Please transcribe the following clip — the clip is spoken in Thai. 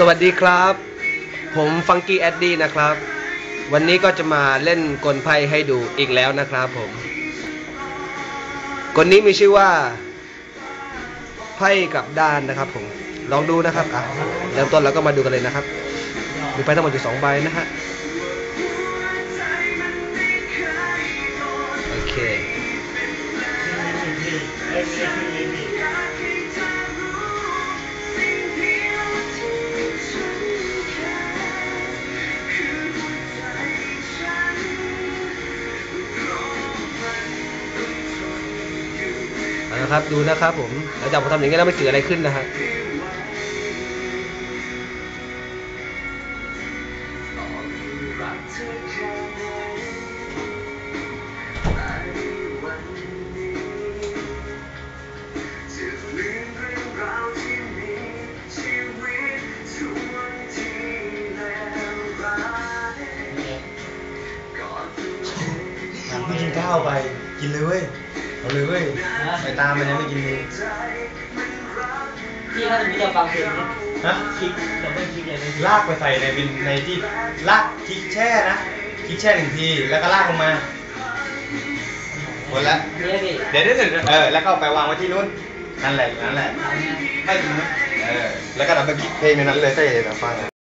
สวัสดีครับ ผมฟังกี้แอดดี้นะครับ วันนี้ก็จะมาเล่นกลไพ่ให้ดูอีกแล้วนะครับผมกลนี้มีชื่อว่า ไพ่กลับด้านนะครับผม ลองดูนะครับอะเริ่มต้นเราก็มาดูกันเลยนะครับ มีไพ่ทั้งหมดอยู่สองใบนะฮะ เอาละครับดูนะครับผมหลังจากผมทำอย่างนี้แล้วไม่เกิดอะไรขึ้นนะฮะไม่กินข้าวไปกินเลยเว้ย เอาเลยเว้ยไปตามมันยังไม่กินเลยพี่ถ้าสมมติจะฟังเพลงนี้ฮะคลิกจะไม่คลิกเลยนะลากไปใส่ในบินในที่ลากคลิกแช่นะคลิกแช่หนึ่งทีแล้วก็ลากลงมาหมดแล้วเนี่ยพี่เดี๋ยวเดี๋ยวเดี๋ยวเออแล้วก็เอาไปวางไว้ที่นู้นนั่นแหละนั่นแหละไม่ถึงเออแล้วก็นำไปคลิกเพลงในนั้นเลยถ้าอยากจะฟังอะ